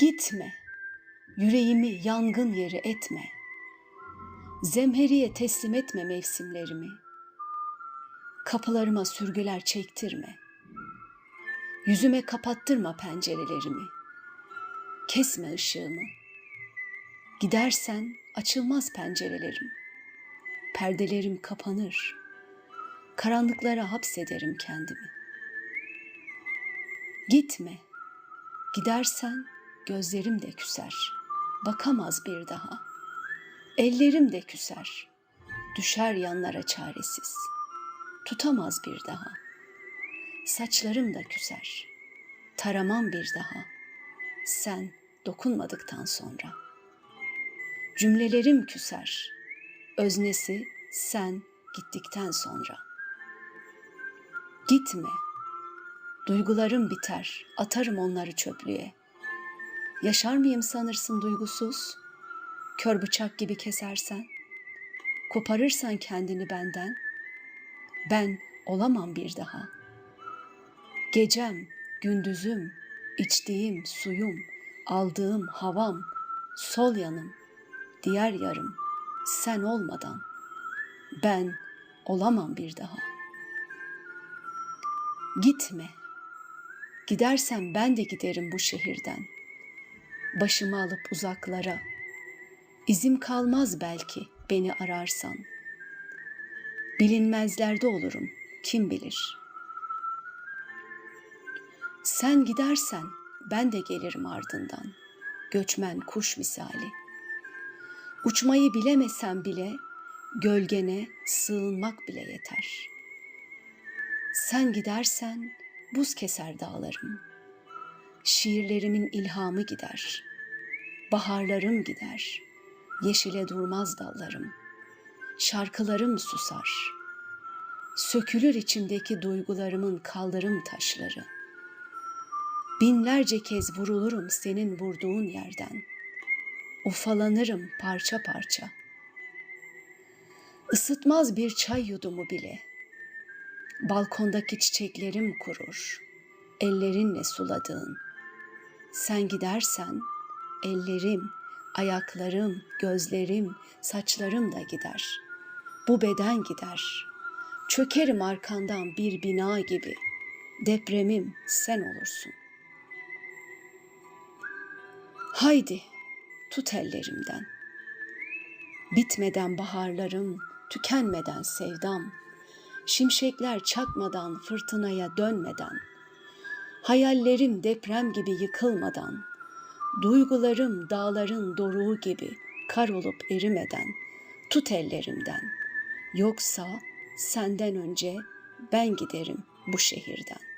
Gitme, yüreğimi yangın yeri etme. Zemheriye teslim etme mevsimlerimi. Kapılarıma sürgüler çektirme. Yüzüme kapattırma pencerelerimi. Kesme ışığımı. Gidersen açılmaz pencerelerim. Perdelerim kapanır. Karanlıklara hapsederim kendimi. Gitme. Gidersen gözlerim de küser. Bakamaz bir daha. Ellerim de küser. Düşer yanlara çaresiz. Tutamaz bir daha. Saçlarım da küser. Taramam bir daha. Sen dokunmadıktan sonra. Cümlelerim küser. Öznesi sen gittikten sonra. Gitme. Duygularım biter, atarım onları çöplüğe. Yaşar mıyım sanırsın duygusuz? Kör bıçak gibi kesersen, koparırsan kendini benden, ben olamam bir daha. Gecem, gündüzüm, içtiğim suyum, aldığım havam, sol yanım, diğer yarım, sen olmadan, ben olamam bir daha. Gitme. Gidersen ben de giderim bu şehirden. Başımı alıp uzaklara. İzim kalmaz belki beni ararsan. Bilinmezlerde olurum kim bilir. Sen gidersen ben de gelirim ardından. Göçmen kuş misali. Uçmayı bilemesem bile gölgene sığınmak bile yeter. Sen gidersen buz keser dağlarım. Şiirlerimin ilhamı gider. Baharlarım gider. Yeşile durmaz dallarım. Şarkılarım susar. Sökülür içimdeki duygularımın kaldırım taşları. Binlerce kez vurulurum senin vurduğun yerden. Ufalanırım parça parça. Isıtmaz bir çay yudumu bile. Balkondaki çiçeklerim kurur. Ellerinle suladığın. Sen gidersen ellerim, ayaklarım, gözlerim, saçlarım da gider. Bu beden gider. Çökerim arkandan bir bina gibi. Depremim sen olursun. Haydi tut ellerimden. Bitmeden baharlarım, tükenmeden sevdam, şimşekler çakmadan, fırtınaya dönmeden, hayallerim deprem gibi yıkılmadan, duygularım dağların doruğu gibi kar olup erimeden, tut ellerimden. Yoksa senden önce ben giderim bu şehirden.